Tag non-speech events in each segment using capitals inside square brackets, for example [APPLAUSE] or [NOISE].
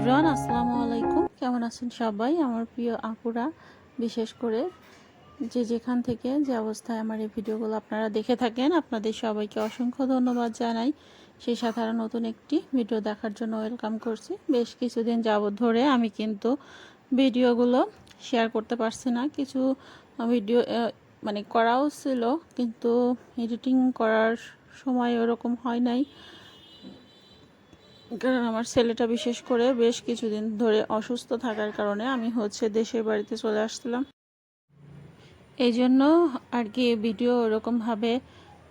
আসসালামু আলাইকুম। কেমন আছেন সবাই? আমার প্রিয় আপুরা, বিশেষ করে যে যেখান থেকে যে অবস্থায় আমার এই ভিডিওগুলো আপনারা দেখে থাকেন, আপনাদের সবাইকে অসংখ্য ধন্যবাদ জানাই। সেই সাধারণ নতুন একটি ভিডিও দেখার জন্য ওয়েলকাম করছি। বেশ কিছুদিন যাবৎ ধরে আমি কিন্তু ভিডিওগুলো শেয়ার করতে পারছি না। কিছু ভিডিও মানে করাও ছিল, কিন্তু এডিটিং করার সময় ওরকম হয় নাই। কারণ আমার ছেলেটা বিশেষ করে বেশ কিছুদিন ধরে অসুস্থ থাকার কারণে আমি হচ্ছে দেশের বাড়িতে চলে আসছিলাম। এই জন্য আর কি ভিডিও ওরকমভাবে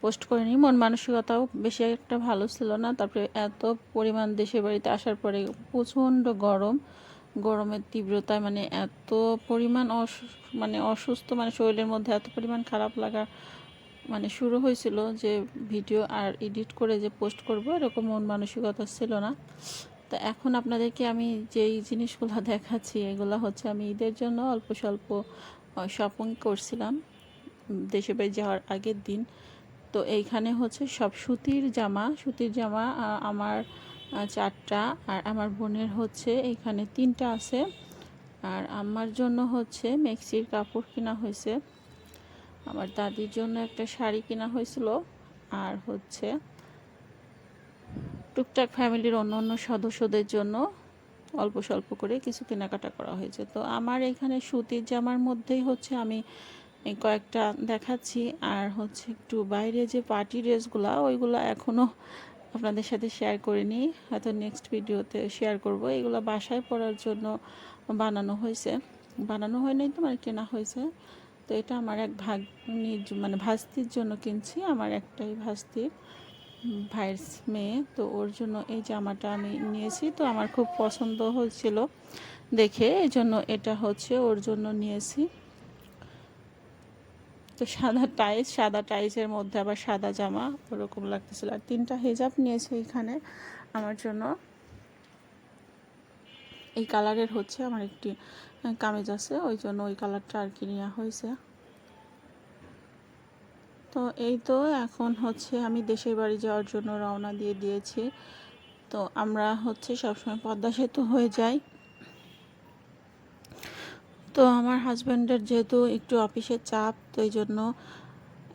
পোস্ট করিনি। মন মানসিকতাও বেশি একটা ভালো ছিল না। তারপরে এত পরিমাণ দেশের বাড়িতে আসার পরে প্রচণ্ড গরম। গরমের তীব্রতায় মানে এত পরিমাণ অসু- মানে অসুস্থ মানে শরীরের মধ্যে এত পরিমাণ খারাপ লাগা মানে শুরু হয়েছিল যে ভিডিও আর এডিট করে যে পোস্ট করব, এরকম মন মানসিকতা ছিল না। তো এখন আপনাদেরকে আমি যেই জিনিসগুলো [LAUGHS] দেখাচ্ছি, এগুলো হচ্ছে আমি ঈদের জন্য অল্প স্বল্প শপিং করছিলাম দেশে বাড়ি যাওয়ার আগের দিন। তো এইখানে হচ্ছে সব সুতির জামা সুতির জামা আমার চারটা আর আমার বোনের হচ্ছে এইখানে তিনটা আছে। আর আমার জন্য হচ্ছে মেক্সির কাপড় কেনা হয়েছে। আমার দাদির জন্য একটা শাড়ি কেনা হয়েছিল আর হচ্ছে টুকটাক ফ্যামিলির অন্য অন্য সদস্যদের জন্য অল্প স্বল্প করে কিছু কেনাকাটা করা হয়েছে। তো আমার এখানে সুতির জামার মধ্যেই হচ্ছে আমি কয়েকটা দেখাচ্ছি। আর হচ্ছে একটু বাইরে যে পার্টি ড্রেসগুলো, ওইগুলো এখনও আপনাদের সাথে শেয়ার করিনি। হয়তো নেক্সট ভিডিওতে শেয়ার করব। এগুলো বাসায় পরার জন্য বানানো হয়েছে। বানানো হয় নাই তো মানে কেনা হয়েছে। তো এটা আমার এক ভাগ্নির মানে ভাস্তির জন্য কিনছি, আমার একটাই ভাস্তির ভাইয়ের মেয়ে। তো ওর জন্য এই জামাটা আমি নিয়েছি। তো আমার খুব পছন্দ হয়েছিল দেখে এই জন্য এটা হচ্ছে ওর জন্য নিয়েছি। তো সাদা টাইস, সাদা টাইসের মধ্যে আবার সাদা জামা, ওরকম লাগতেছিল। আর তিনটা হেজাব নিয়েছে এখানে আমার জন্য। এই কালারের হচ্ছে আমার একটি কামিজ আছে, ওই জন্য ওই কালারটা আর কি নেওয়া হয়েছে। তো এই তো এখন হচ্ছে আমি দেশের বাড়ি যাওয়ার জন্য রওনা দিয়ে দিয়েছি। তো আমরা হচ্ছে সবসময় পদ্মা সেতু হয়ে যাই। তো আমার হাজব্যান্ডের যেহেতু একটু অফিসের চাপ, তো এই জন্য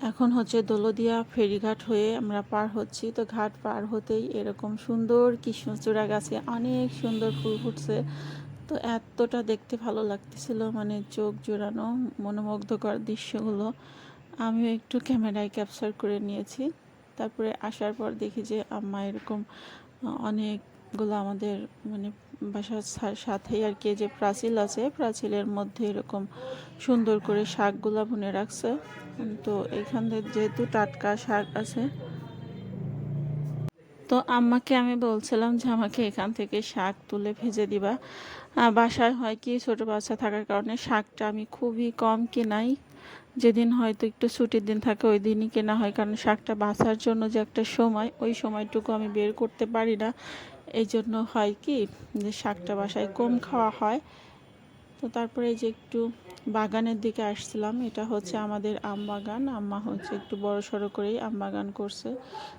এখন হচ্ছে দোলদিয়া ফেরিঘাট হয়ে আমরা পার হচ্ছি। তো ঘাট পার হতেই এরকম সুন্দর কৃষ্ণচূড়া গাছে অনেক সুন্দর ফুল ফুটছে। তো এতটা দেখতে ভালো লাগতেছিল মানে চোখ জোড়ানো মনোমুগ্ধকর দৃশ্যগুলো। আমিও একটু ক্যামেরায় ক্যাপচার করে নিয়েছি। তারপরে আসার পর দেখি যে আম্মা এরকম আহ, অনেকগুলো আমাদের মানে বাসার সাথেই আর কি যে প্রাচীল আছে, প্রাচীলের মধ্যে এরকম সুন্দর করে শাকগুলা বুনে রাখছে। তো এইখানে যেহেতু টাটকা শাক আছে, তো আম্মাকে আমি বলছিলাম যে আমাকে এখান থেকে শাক তুলে ভেজে দিবা। বাসায় হয় কি, ছোট বাচ্চা থাকার কারণে শাকটা আমি খুবই কম কেনাই। যেদিন হয়তো একটু ছুটির দিন থাকে, ওই দিনই কেনা হয়, কারণ শাকটা বাছার জন্য যে একটা সময়, ওই সময়টুকু আমি বের করতে পারি না। এই জন্য হয় কি যে শাকটা বাসায় কম খাওয়া হয়। তো তারপরে যে একটু বাগানের দিকে আসছিলাম, এটা হচ্ছে আমাদের আম বাগান। আম্মা হচ্ছে একটু বড় সড়ো করেই আম বাগান করছে।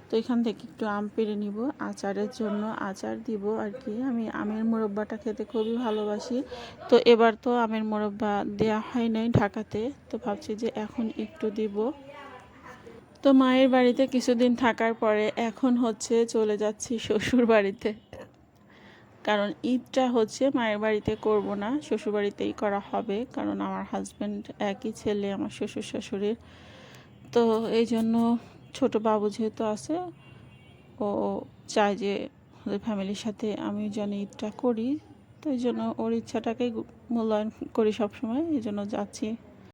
তো এখান থেকে একটু আম পেরে নিব, আচারের জন্য আচার দিব আর কি। আমি আমের মোরব্বাটা খেতে খুবই ভালোবাসি। তো এবার তো আমের মোরব্বা দেয়া হয় নাই ঢাকাতে, তো ভাবছি যে এখন একটু দিব। তো মায়ের বাড়িতে কিছুদিন থাকার পরে এখন হচ্ছে চলে যাচ্ছি শ্বশুর বাড়িতে। কারণ ঈদটা হচ্ছে মায়ের বাড়িতে করব না, শ্বশুর বাড়িতেই করা হবে। কারণ আমার হাজব্যান্ড একই ছেলে, আমার শ্বশুর শাশুড়ির। তো এই জন্য ছোটো বাবু যেহেতু আছে, ও চায় যে ওদের ফ্যামিলির সাথে আমি যেন ঈদটা করি। তো এই জন্য ওর ইচ্ছাটাকেই মূল্যায়ন করি সবসময়। এই জন্য যাচ্ছি।